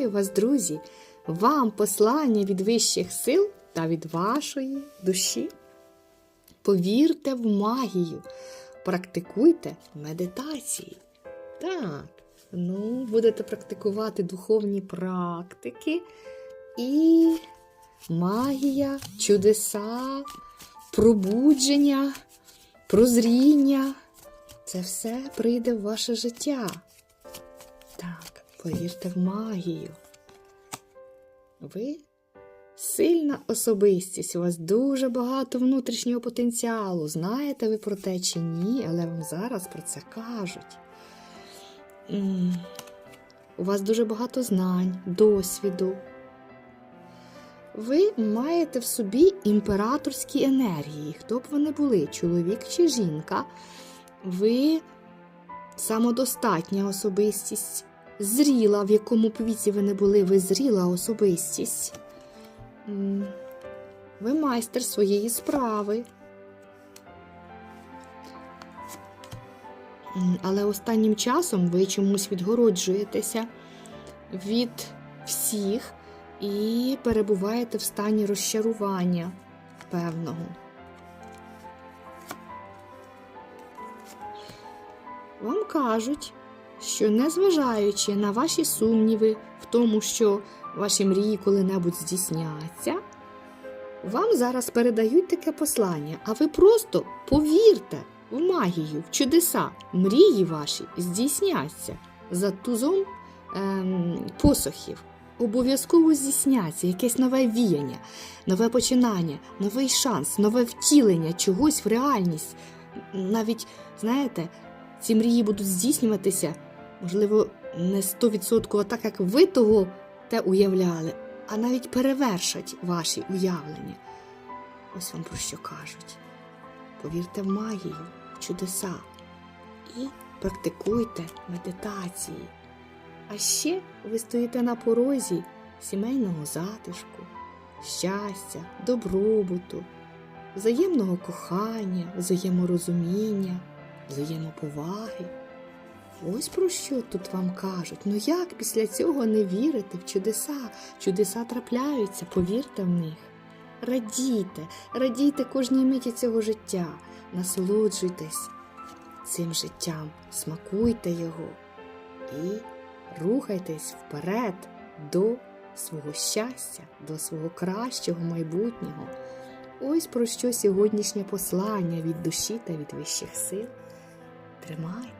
Вітаю вас, друзі! Вам послання від вищих сил та від вашої душі. Повірте в магію, практикуйте медитації. Так, ну, будете практикувати духовні практики і магія, чудеса, пробудження, прозріння. Це все прийде в ваше життя. Так, повірте в магію. Ви сильна особистість, у вас дуже багато внутрішнього потенціалу. Знаєте ви про те чи ні, але вам зараз про це кажуть. У вас дуже багато знань, досвіду. Ви маєте в собі імператорські енергії, хто б вони були, чоловік чи жінка. Ви самодостатня особистість, зріла, в якому б віці ви не були, ви зріла особистість. Ви майстер своєї справи. Але останнім часом ви чомусь відгороджуєтеся від всіх і перебуваєте в стані розчарування певного. Вам кажуть, що незважаючи на ваші сумніви в тому, що ваші мрії коли-небудь здійсняться, вам зараз передають таке послання, а ви просто повірте в магію, в чудеса, мрії ваші здійсняться за тузом ем, посохів. Обов'язково здійсняться якесь нове віяння, нове починання, новий шанс, нове втілення чогось в реальність. Навіть, знаєте, ці мрії будуть здійснюватися, можливо, не 100% так, як ви того те уявляли, а навіть перевершать ваші уявлення. Ось вам про що кажуть. Повірте в магію, в чудеса і практикуйте медитації. А ще ви стоїте на порозі сімейного затишку, щастя, добробуту, взаємного кохання, взаєморозуміння, взаємоповаги. Ось про що тут вам кажуть. Ну як після цього не вірити в чудеса? Чудеса трапляються, повірте в них. Радійте, радійте кожній миті цього життя, насолоджуйтесь цим життям, смакуйте його і рухайтесь вперед до свого щастя, до свого кращого майбутнього. Ось про що сьогоднішнє послання від душі та від вищих сил. Тримайте.